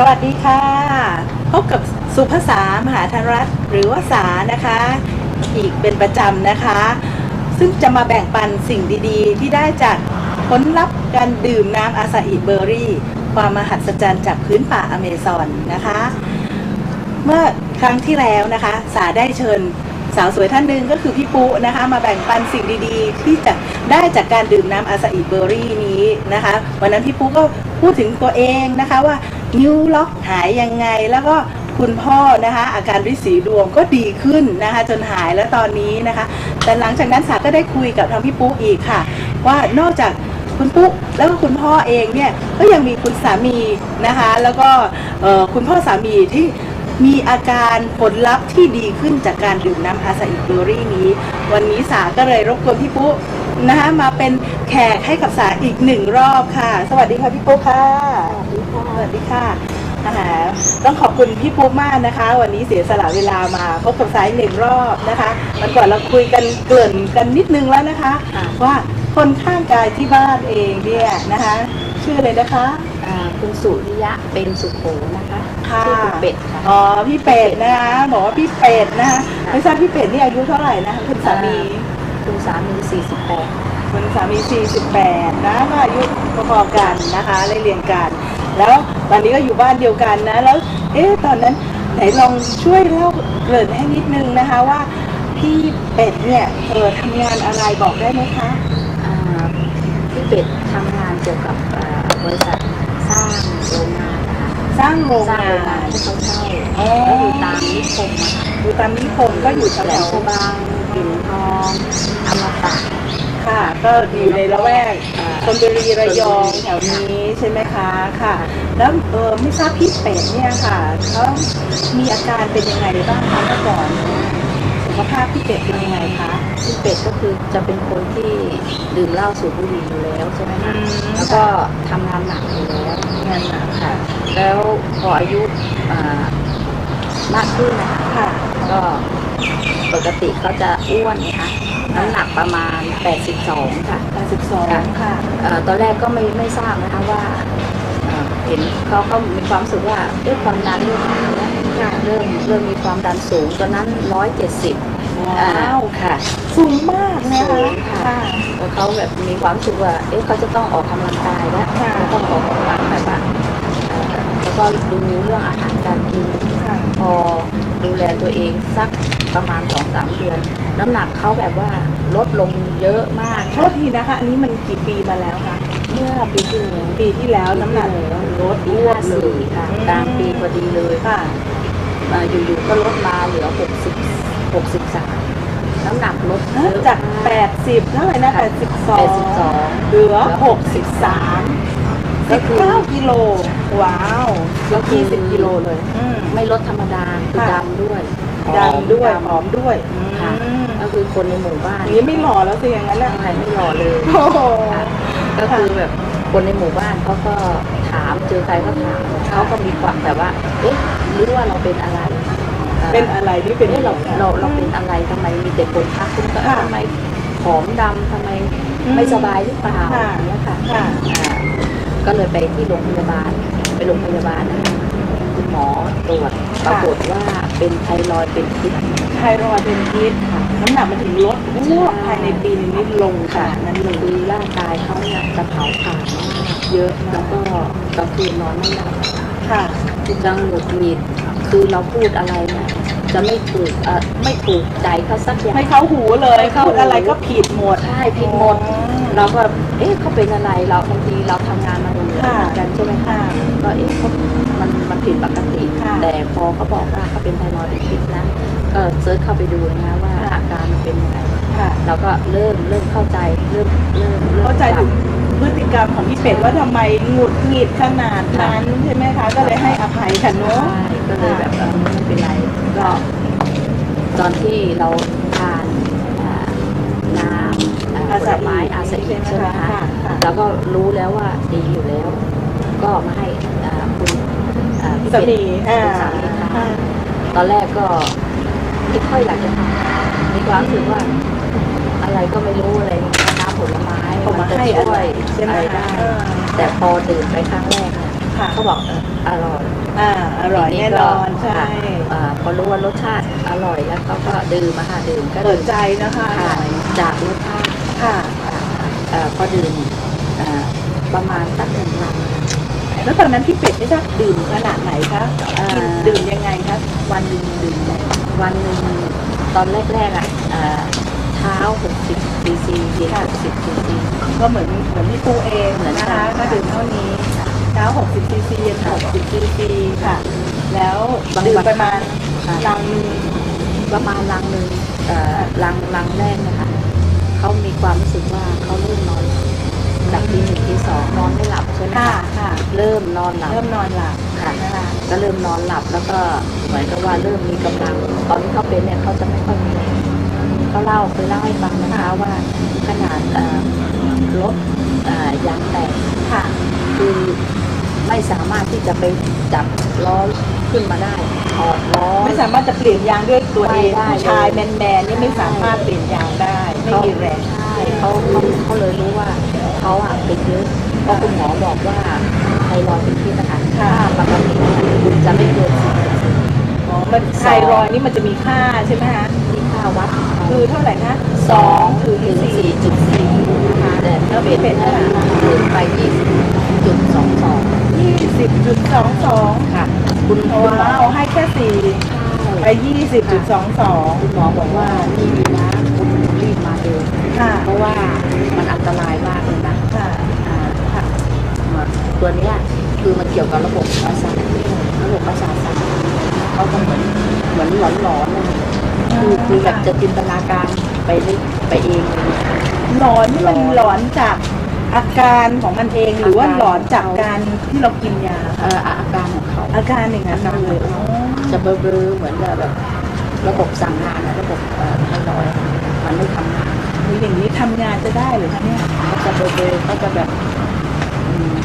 สวัสดีค่ะ พบกับสุภาษามหาธนรัตน์หรือว่าสานะคะ อีกเป็นประจำนะคะ ซึ่งจะมาแบ่งปันสิ่งดีๆ ที่ได้จากผลลัพธ์การดื่มน้ำอาซาอิเบอร์รี่ ความมหัศจรรย์จากพื้นป่าอเมซอนนะคะ เมื่อครั้งที่แล้วนะคะ สาได้เชิญสาวสวยท่านหนึ่งก็คือพี่ปุ๊นะคะ มาแบ่งปันสิ่งดีๆ ที่จะได้จากการดื่มน้ำอาซาอิเบอร์รี่นี้นะคะ วันนั้นพี่ปุ๊ก็พูดถึงตัวเองนะคะว่า นิ้วล็อกหายยังไง แล้วก็คุณพ่อนะคะ อาการริดสีดวงก็ดีขึ้นนะคะ จนหายแล้วตอนนี้นะคะ แต่หลังจากนั้นสาก็ได้คุยกับทางพี่ปุ๊อีกค่ะ ว่านอกจากคุณปุ๊แล้วก็คุณพ่อเองเนี่ยก็ยังมีคุณสามีนะคะ แล้วก็คุณพ่อสามีที่มีอาการผลลัพธ์ที่ดีขึ้นจากการดื่มน้ำอาซาอิเบอร์รี่นี้ วันนี้สาก็เลยรบกวนพี่ปุ๊นะคะมาเป็นแขกให้กับสาอีกหนึ่งรอบค่ะ สวัสดีค่ะพี่ปุ๊ค่ะ วัสดีค่ะนะคะต้องขอบคุณพี่ปุ๊มากนะคะ วันนี้เสียสละเวลามาพบกับสายหนึ่งรอบนะคะมันก่อนเราคุยกันเกริ่นกันนิดนึงแล้วนะคะค่ะว่าคนข้างกายที่บ้านเองเนี่ยนะคะ ชื่ออะไรนะคะอ่าคุณสุริยะเป็นสุโขนะคะค่ะชื่อคุณเป็ดค่ะอ๋อพี่เป็ดนะคะบอกว่าพี่เป็ดนะคะไม่ทราบพี่เป็ดนี่อายุเท่าไหร่นะคะคุณสามีคุณสามี48คุณสามี48นะก็อายุพอๆกันนะคะไล่เรียงกัน แล้วตอนนี้ก็อยู่บ้านเดียวกันนะแล้ว เอ๊ะตอนนั้นไหนลองช่วยเล่าเกริ่นให้นิดนึงนะคะว่าพี่เป็ดเนี่ยเออทำงานอะไรบอกได้ไหมคะอ่าพี่เป็ดทำงานเกี่ยวกับอ่าบริษัทสร้างโรงงานนะคะสร้างโรงสร้างงาโรงงานนที่เขาเช่าอ๋อก็อยู่ตามนิคมอะค่ะอยู่ตามนิคมก็อยู่แถแหลมวฉบังปิ่นทองอมตะๆ ค่ะ ก็อยู่ในละแวกอ่าชลบุรีระยองแถวนี้ใช่ไหมคะค่ะ แล้วเออไม่ทราบพี่เป็ดเนี่ยค่ะเขามีอาการเป็นยังไงบ้างคะเมื่อก่อนสุขภาพพี่เป็ดเป็นยังไงคะพี่เป็ดก็คือจะเป็นคนที่ดื่มเหล้าสูบบุหรี่อยู่แล้วใช่ไหมคะอืมแล้วก็ทำงานหนักอยู่แล้วงานหนักค่ะ แล้วพออายุอ่ามากขึ้นนะคะค่ะ ก็ปกติเขาจะอ้วนนะคะ น้ำหนักประมาณ 82 ค่ะ82ค่ะเอ่อตอนแรกก็ไม่ไม่ทราบนะคะว่าเอ่อเห็นเขาก็มีความรู้สึกว่าเอ๊ะความดันเริ่มมาแล้วค่ะเริ่มเริ่มมีความดันสูงตอนนั้น 170ว้าวค่ะ สูงมากนะสูคะงค่ะ ค่ะ แล้วเขาแบบมีความรู้สึกว่า เอ๊ะเขาจะต้องออกกำลังกายแล้วค่ะ เขาต้องออกกำลังแบบว่าเอ่อแล้วก็ดูเรื่องอาหารการกิน ค่ะ พอ ดูแลตัวเองสักประมาณสองสามเดือน น้ำหนักเขาแบบว่าลดลงเยอะมาก โทษทีนะคะ อันนี้มันกี่ปีมาแล้วคะเมื่อปีที่แล้วปีที่แล้วน้ำหนักลดปีอ้วห้ากเลสี่ยค่ะกลางปีพอดีเลยค่ะมาอยู่ๆก็ลดมาเหลือหกสิบหกสิบสามน้ำหนักลดเยอะจากมาก80เท่าไหร่นะค่ะ82 82 เหลือ 63ก็คือ19กิโล ว้าวแล้ว20กิโลเลยอืมไม่ลดธรรมดาคือค่ะดำ ด้วยดำด้วยหอมด้วยค่ะอืมก็คือคนในหมู่บ้านอย่างนี้ไม่หล่อแล้วสิอย่างนั้นแหละใครไม่หล่อเลยโอ้โหค่ะก็คือแบบคนในหมู่บ้านเขาก็ถามเจอใครก็ถามเขาก็มีความแบบว่าเอ๊ะหรือว่าเราเป็นอะไรอ่อเป็นอะไรที่เป็นเอ๊ะเราเราเราเป็นอะไรทำไมมีแต่คนทักคุณก็ค่ะทำไมผอมดำทำไมอืมไม่สบายหรือเปล่าค่ะอย่างเงี้ยค่ะค่ะอ่าก็เลยไปที่โรงพยาบาลไปโรงพยาบาลนะคะคุณหมอตรวจปรากฏว่า เป็นไทรอยด์เป็นพิษไทรอยด์เป็นพิษค่ะน้ำหนักมันถึงลดอ้วกภายในปีนึงนี่ลงค่ะนั้นเลยคือร่างกายเขาเนี่ยจะเผาผลาญมากเยอะแล้วก็กลางคืนนอนไม่หลับค่ะจังหงุดหงิดคือเราพูดอะไรเนี่ยจะไม่ถูกเอ่อไม่ถูกใจเขาสักอย่างไม่เข้าหูเลยไม่เข้าหูพูดอะไรก็ผิดหมด ใช่ผิดหมด เราก็ เอ๊ะเขาเป็นอะไร เราบางทีเราทำงานมาเหนื่อยค่ะ เหมือนกันใช่ไหมคะ ค่ะ ก็เอ๊ะเขา มันมันผิดปกติค่ะแต่พอเขาบอกว่าเขาเป็นไทรอยด์เป็นพิษนะก็เซิร์ชเข้าไปดูนะว่าค่ะอาการมันเป็นยังไงค่ะเราก็เริ่มเริ่มเข้าใจเริ่มเริ่มริ่มเข้าใจถึงพฤติกรรมของพี่เป็ดว่าทำไมหงุดหงิดขนาดนั้นใช่ไหมคะ ก็เลยให้อภัยค่ะเนาะ ใช่ก็เลยแบบเออไม่เป็นไรก็ ตอนที่เราทานอ่าน้ำอ่าผลไม้อาซาอิใช่ไหมคะค่ะแล้วก็รู้แล้วว่าดีอยู่แล้ว ก็มาให้อ่าคุณอ่าพี่ สาเป็ดมีอ่าคุณสามีทาอ่านตอนแรกก็ไม่ค่อยอยากจะทำมีความรู้สึกว่า อะไรก็ไม่รู้อะไรน้ำผลไม้เขามาจะให้ช่อะไรวยใช่ไหมอะไรคะได้เออแต่พอดื่มไปครั้งแรกเนี่ยค่ะเขาบอกเอออร่อยอ่าอร่อยแน่นอนใช่อ่าพอรู้ว่ารสชาติอร่อยแล้วเขาก็ดื่มมาค่ะดื่มก็เปิดื่ดมใจนะคะค่ะจากรสชาติค่ะเอ่อพอดื่มเอ่อประมาณสักหนึ่งลัง แล้วตอนนั้นพี่เป็ดนี่จะดื่มขนาดไหนคะอ่ากินดื่มยังไงคะวันหนึ่งดื่มได้วันหนึ่งตอนแรกๆอะเอ่อเช้า 60ซีซีเย็น60ซีซีก็เหมือนเหมือนพี่ปูเองเหมือนนะกัคะนก็ดื่มเท่านี้เช้า 60ซีซีเย็น60ซีซีค่ะ แล้วดื่มประมาณลังหนึงประมาณลังหนึ่งเอ่อลังลังแรกนะคะเขามีความรู้สึกว่าเขาเริ่มนอนหลับ จากทีหนึ่งทีสองนอนไม่หลับใช่ไหมค่ะคะค่ะเริ่มนอนหลับเริ่มนอนหลับค่ะนะคะก็เริ่มนอนหลับแล้วก็เหมือนกับว่าเริ่มมีกำลัง ตอนที่เขาเป็นเนี่ยเขาจะไม่ค่อยมีแรงเขาเล่าเคยเล่าให้ฟังนะคะว่าขนาดเอ่อรถเอ่อยางแตกค่ะ คือไม่สามารถที่จะไปจับล้อขึ้นมาได้ถอดล้อ ไม่สามารถจะเปลี่ยนยางด้วยตัวเองไม่ได้ ผู้ชายแมนแมนๆนี่ไม่สามารถเปลี่ยนยางได้ ไม่มีแรง ใช่เขาเขาเขาเลยรู้ว่า เขาอะเป็นเยอะเพราะคุณหมอบอกว่าไทรอยด์เป็นพิษนะคะถ้าปกติเนี่ยจะไม่เกินสิบเปอร์เซ็นต์อ๋อมันไทรอยด์นี่มันจะมีค่าใช่ไหมคะที่ค่าวัดของเขาคือเท่าไหร่นะสองถึถึงงสี่สี่จุดสี่นะคะแต่ถ้าเป็นเกินไปยี่สิบจุดสองสองยี่สิบจุดสองสองค่ะ คุณคุณหมอว้าวให้แค่สี่ไปยี่สิบจุดสองสองคุณหมอบอกว่านี่ดีนะคุณรีบมาเร็วค่ะเพราะว่ามันอันตรายมากเลยนะ ค่ะ อ่าค่ะตัวเนี้ยคือมันเกี่ยวกับระบบประสาทระบบประสาทสัมเขาก็เหมือนเหมือนหลอนๆอนคือคือแบบจะจินตนาการไปเรื่อยไปเองหลอนนี่มันหลอนจากอาการของมันเองหรือว่ารหลอนจากการที่เรากินยาเอ่ออาการของเขาอาการอย่างนั้นเลยอ๋อจะเบลอๆเหมือนแบบระบบสั่งงานระบบเอ่อไทรอยมันไม่ทำงานมีอย่างนี้ทำงานจะได้หรือคะเนี่ยก็จะเบลอก็จะแบบ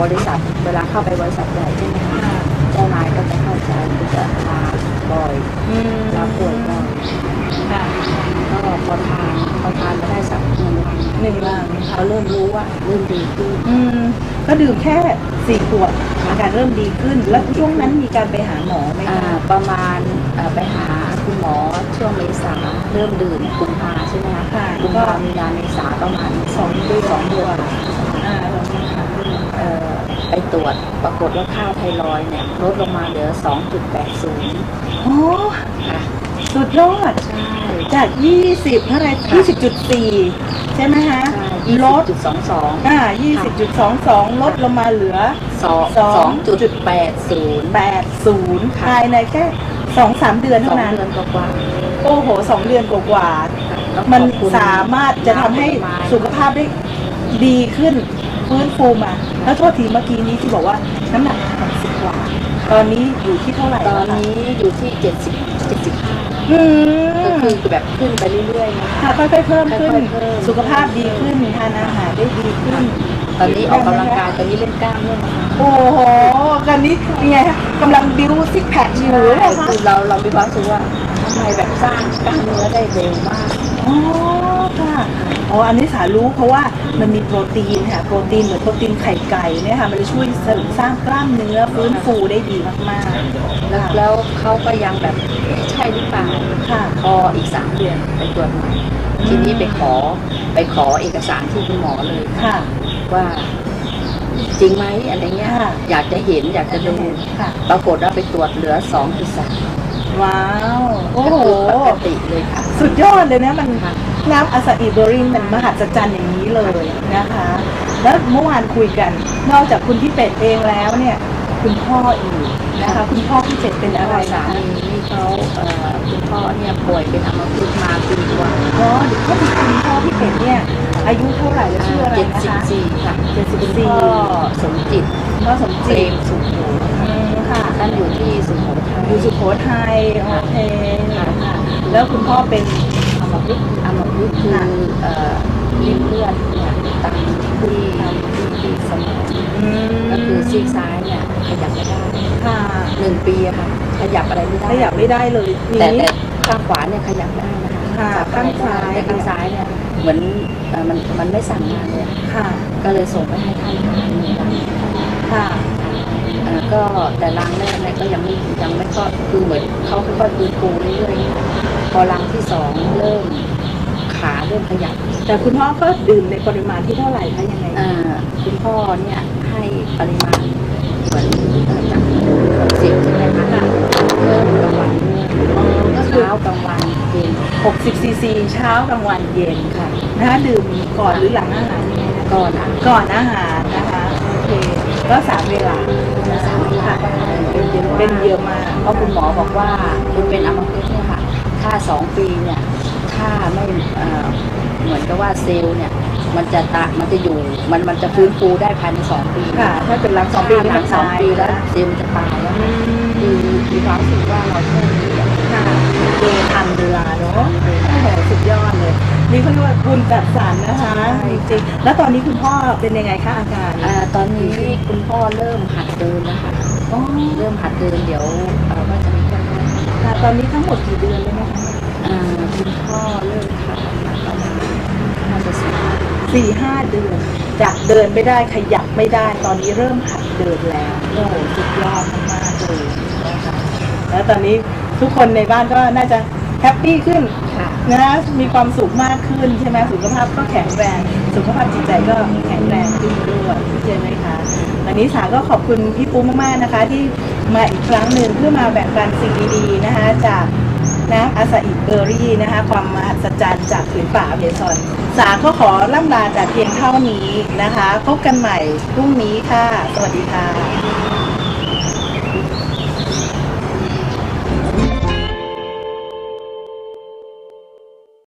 บริษัท เวลาเข้าไปบริษัทใหญ่ใช่ไหมคะเจ้านายก็จะเข้าใจก็จะลาบ่อยอืมลาป่วยบ่อยค่ะก็พอทานพอทานไม่ได้สักหนึ่งวันหนึ่งลังเขาเริ่มรู้ว่าเริ่มดีขึ้นอืมก็ดื่มแค่สี่ขวดอาการเริ่มดีขึ้น แล้วช่วงนั้นมีการไปหาหมอไหมอ่าคะประมาณเอ่อไปหาคุณหมอช่วงเมษาเริ่มดื่มกุมภาใช่ไหมคะค่ะกุมก็ภามีนาเมษาประมาณสองเดือนสองเดือน ไปตรวจปรากฏว่าค่าไทรอยด์เนี่ยลดลงมาเหลือ 2.80อ๋อค่ะสุดยอดใช่จาก 20เท่าไหร่20.4 ใช่ไหมคะลด20.22 อ่า20.22 ลดลงมาเหลือ 2.80 80 ภายในแค่2-3 เดือนสอเท่างนั้น เดือนกว่าโอ้โห 2 เดือนกว่าๆต้องๆมันขอบคุณสามารถจะทำให้สุขภาพได้ดีขึ้น ฟื้นฟูมา แล้วโทษทีเมื่อกี้นี้ที่บอกว่าน้ำหนัก60กว่า ตอนนี้อยู่ที่เท่าไหร่ตอนแล้วคะนี้อยู่ที่70 75อืก็มคือแบบขึ้นไปเรื่อยๆนะ ค่ะค่อยๆเพิ่มขึ้น ค่อยๆเพิ่ม สุขภาพดีขึ้นทานอาหารได้ดีขึ้น ตอนนี้ออกกำลังกายตอนนี้เล่นกล้ามด้วยนะคะโอ้โหกันนี้เป็นไงคะกำลังบิวซิกแพคอยู่เลยนะคะคือเราเรามีความรู้สึกว่าทำไมแบบสร้างกล้ามเนื้อได้เร็วมาก อ๋อ ค่ะอ๋ออันนี้สารู้เพราะว่ามันมีโปรตีนค่ะ โปรตีนเหมือนโปรตีนไข่ไก่เนี่ยค่ะ มันจะช่วยเสริมสร้างกล้ามเนื้อฟื้นฟูได้ดีมากๆแล้วค่ะแล้วเขาก็ยังแบบใช่หรือเปล่าค่ะพออีกสามเดือนไปตรวจใหม่ทีนี้ไปขอไปขอเอกสารที่คุณหมอเลยค่ะ ว่าจริงไหมอะไรเงี้ย ค่ะอยากจะเห็นอยากจะดูค่ะ ปรากฏว่าไปตรวจเหลือสองจุดสามว้าว โอ้โห ปกติเลยค่ะ สุดยอดเลยนะมันค่ะ น้ำอาซาอิเบอรินมันมหัศจรรย์อย่างนี้เลยนะคะ แล้วเมื่อวานคุยกัน นอกจากคุณพี่เป็ดเองแล้วเนี่ย คุณพ่ออีกนะคะ คุณพ่อพี่เป็ดเป็นอะไรสานะมีนี่เขาเอ่อคุณพ่อเนี่ยป่วยเป็นอัมพฤกษ์มาปีกว่าอ๋อเดี๋ยวก็มีคุณพ่อพี่เป็ดเนี่ย อายุเท่าไหร่แล้วชื่ออะไรเจ็ดนะสิบคะ สี่ค่ะเจ็ดสิบคุณสี่พ่อสมจิตพ่อสมเปรจิตมสุขโขอืมค่ะท่านอยู่ที่สุโขทัยอยู่สุโขทัยโอเคค่ะแล้วคุณพ่อเป็นอัมพ ฤกษ์อัมพฤกษ์คือเอ่อริ่มเลือดเนี่ยตันที่ที่ที่สมองก็คือซีกซ้ายเนี่ยขยับไม่ได้ค่ะหนึ่งปีค่ะขยับอะไรไม่ได้ขยับไม่ได้เลยทีแต่แต่ข้างขวาเนี่ยขยับได้นะคะค่ะข้างซ้ายแต่ข้างซ้ายเนี่ยเหมือนมันมันไม่สั่งงานเลยค่ะ ก็เลยส่งไปให้ท่านหาหนึ่งวันค่ะ ก็แต่รังแรกเนี่ยก็ยังไม่ยังไม่ค่อยคือเหมือนเขาค่อยๆฟื้นฟูเรื่อยๆพอรังที่สองเริ่มขาเริ่มขยับแต่คุณพ่อก็ดื่มในปริมาณที่เท่าไหร่คะยังไงอ่าคุณพ่อเนี่ยให้ปริมาณเหมือนจากหกสิบใช่ไหมคะเพิ่มกลางวันด้วยอ๋อก็คือเช้ากลางวันเย็น60ซีซีเช้ากลางวันเย็นค่ะนะคะดื่มก่อนหรือหลังอาหารยังไงนะก่อนอะก่อนอาหารนะคะโอเคก็สามเวลา สามเวลาเป็นเยอะมากเป็นเยอะมากเพราะคุณหมอบอกว่าคุณเป็นอัมพฤกษ์เนี่ยค่ะถ้าสองปีเนี่ยถ้าไม่เอ่อเหมือนกับว่าเซลล์เนี่ย มันจะตะมันจะอยู่ มันมันจะฟื้นฟูได้ภายในสองปีค่ะ ถ้าเป็นหลังสองปีถ้าหลังสองปีแล้วนะเซลล์มันจะตายแล้วอืคือมมีความรู้สึกว่าเราโชคดีอะค่ะเดทำเรือเนาะ นี่เขาเรียกว่าบุญจัดสรรนะคะจริงๆแล้วตอนนี้คุณพ่อเป็นยังไงคะอาการอ่าตอนนี้คุณพ่อเริ่มหัดเดินแล้วค่ะอ๋อเริ่มหัดเดินเดี๋ยวเอ่อว่าจะมีคนมาค่ะตอนนี้ทั้งหมดกี่เดือนแล้วนะคะอ่าคุณพ่อเริ่มหัดมาประมาณน่าจะสิบสี่ห้าเดือนจากเดินไม่ได้ขยับไม่ได้ ตอนนี้เริ่มหัดเดินแล้วโอ้โหสุดยอดมากๆเลยนะคะแล้วตอนนี้ทุกคนในบ้านก็น่าจะ แฮปปี้ขึ้นค่ะนะมีความสุขมากขึ้นใช่ไหมสุขภาพก็แข็งแรง สุขภาพจิตใจก็แข็งแรงขึ้นด้วยใช่ไหมคะวันนี้สาก็ขอบคุณพี่ปูมากๆนะคะ ที่มาอีกครั้งหนึ่งเพื่อมาแบ่งปันสิ่งดีๆนะคะ จากน้ำอาซาอิเบอรี่นะคะ ความมหัศจรรย์จากผืนป่าอเมซอน สาก็ขอล่ำลาแต่เพียงเท่านี้นะคะ พบกันใหม่พรุ่งนี้ค่ะ สวัสดีค่ะ